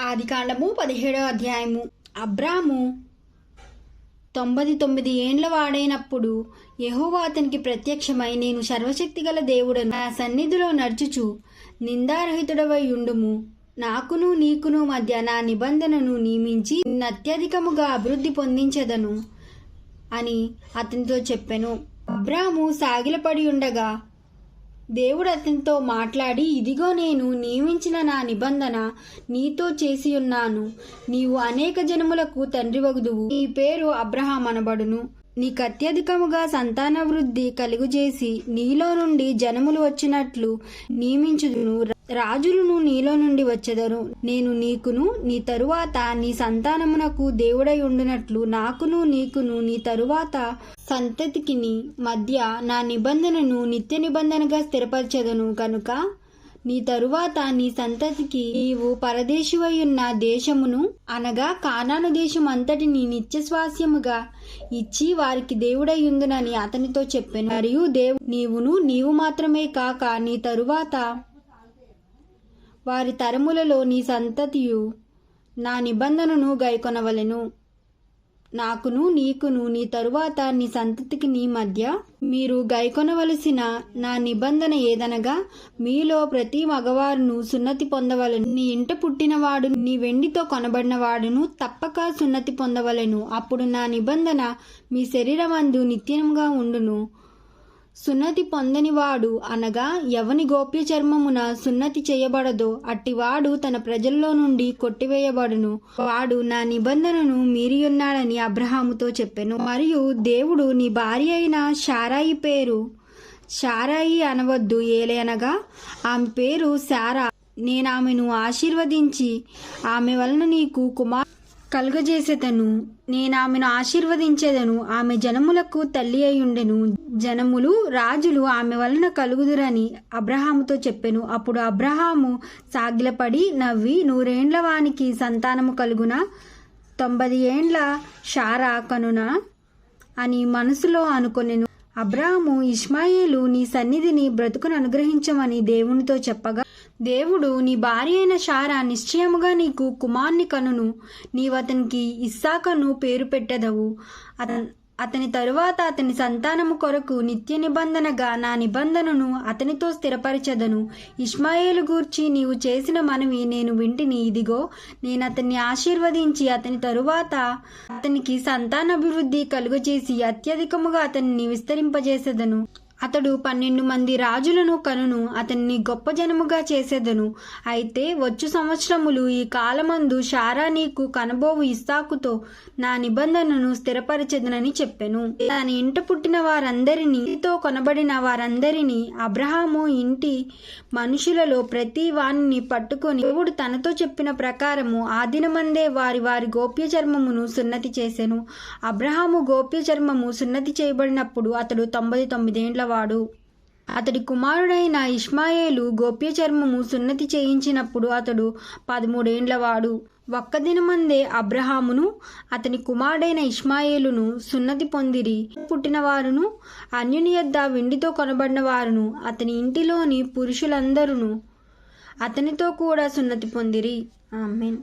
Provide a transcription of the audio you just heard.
ఆదికాండము పదిహేడవ అధ్యాయము. అబ్రాము తొంభై తొమ్మిది ఏండ్ల వాడైనప్పుడు యహోవా అతనికి ప్రత్యక్షమై నేను సర్వశక్తిగల దేవుడను నా సన్నిధిలో నడుచుచు నిందారహితుడవై ఉండుము. నాకును నీకును మధ్య నా నిబంధనను నియమించి అత్యధికముగా అభివృద్ధి పొందించెదను అని అతనితో చెప్పెను. అబ్రాము సాగిలపడి ఉండగా దేవుడు అతనితో మాట్లాడి ఇదిగో నేను నియమించిన నా నిబంధన నీతో చేసి ఉన్నాను. నీవు అనేక జనములకు తండ్రి వగుదువు. నీ పేరు అబ్రహాం అనబడును. నీకు అత్యధికముగా సంతానవృద్ధి కలుగుజేసి నీలో నుండి జనములు వచ్చినట్లు నియమించుదును. రాజులను నీలో నుండి వచ్చెదరు. నేను నీకును నీ తరువాత నీ సంతానమునకు దేవుడై ఉండునట్లు నాకును నీకును నీ తరువాత సంతతికిని మధ్య నా నిబంధనను నిత్య నిబంధనగా స్థిరపరచెదను. కనుక నీ తరువాత నీ సంతతికి నీవు పరదేశివయున్న దేశమును అనగా కానాను దేశం అంతటిని నిత్య ఇచ్చి వారికి దేవుడై ఉందునని అతనితో చెప్పాను. మరియు దేవు నీవును నీవు మాత్రమే కాక నీ తరువాత వారి తరములలో నీ సంతతియు నా నిబంధనను గైకొనవలెను. నాకును నీకును నీ తరువాత నీ సంతతికి నీ మధ్య మీరు గైకొనవలసిన నా నిబంధన ఏదనగా మీలో ప్రతి మగవారును సున్నతి పొందవలను. నీ ఇంట పుట్టినవాడు నీ వెండితో కొనబడిన వాడును తప్పక సున్నతి పొందవలెను. అప్పుడు నా నిబంధన మీ శరీరమందు నిత్యంగా ఉండును. సున్నతి పొందనివాడు అనగా ఎవని గోప్య చర్మమున సున్నతి చేయబడదో అట్టివాడు తన ప్రజల్లో నుండి కొట్టివేయబడును. వాడు నా నిబంధనను మీరియున్నాడని అబ్రహాముతో చెప్పెను. మరియు దేవుడు నీ భార్య అయిన షారాయి పేరు షారాయి అనవద్దు ఏలేనగా ఆమె పేరు శారా. నేను ఆమెను ఆశీర్వదించి ఆమె వలన నీకు కుమార్ కలుగజేసేదను. నేను ఆమెను ఆశీర్వదించేదను. ఆమె జనములకు తల్లి అయ్యుండెను. జనములు రాజులు ఆమె వలన కలుగుదురని అబ్రహాముతో చెప్పెను. అప్పుడు అబ్రహాము సాగిలపడి నవ్వి నూరేండ్ల వానికి సంతానము కలుగున తొంభై ఏండ్ల షారా కనున అని మనసులో అనుకొనెను. అబ్రాహాము ఇష్మాయేలు నీ సన్నిధిని బ్రతుకును అనుగ్రహించమని దేవునితో చెప్పగా దేవుడు నీ భార్య అయిన షారా నిశ్చయముగా నీకు కుమార్ని కనును. నీవు అతనికి ఇస్సాకను పేరు పెట్టెదవు. అతను అతని తరువాత అతని సంతానము కొరకు నిత్య నిబంధనగా నా నిబంధనను అతనితో స్థిరపరచదను. ఇష్మాయేలు గూర్చి నీవు చేసిన మనవి నేను వింటిని. ఇదిగో నేను అతన్ని ఆశీర్వదించి అతని తరువాత అతనికి సంతానాభివృద్ధి కలుగజేసి అత్యధికముగా అతన్ని విస్తరింపజేసేదను. అతడు పన్నెండు మంది రాజులను కనును అతన్ని గొప్ప జనముగా చేసేదను. అయితే వచ్చు సంవత్సరములు ఈ కాలమందు షారా నీకు కనబోవు ఇస్సాకుతో నా నిబంధనను స్థిరపరచెదనని చెప్పెను. దాని ఇంట పుట్టిన వారందరినీ తో కొనబడిన వారందరినీ అబ్రహాము ఇంటి మనుషులలో ప్రతి వాణిని పట్టుకొని దేవుడు తనతో చెప్పిన ప్రకారము ఆ దినమందే వారి వారి గోప్య చర్మమును సున్నతి చేసెను. అబ్రహాము గోప్య చర్మము సున్నతి చేయబడినప్పుడు అతడు తొంభై తొమ్మిదేండ్ల వాడు అతడి కుమారుడైన ఇష్మాయేలు గోప్య చర్మము సున్నతి చేయించినప్పుడు అతడు పదమూడేండ్లవాడు. ఒక్క దినమందే అబ్రహామును అతని కుమారుడైన ఇష్మాయేలును సున్నతి పొందిరి. పుట్టినవారును అన్యుని యొద్ద వెండితో కొనబడిన వారును అతని ఇంటిలోని పురుషులందరూ అతనితో కూడా సున్నతి పొందిరి. ఆమెన్.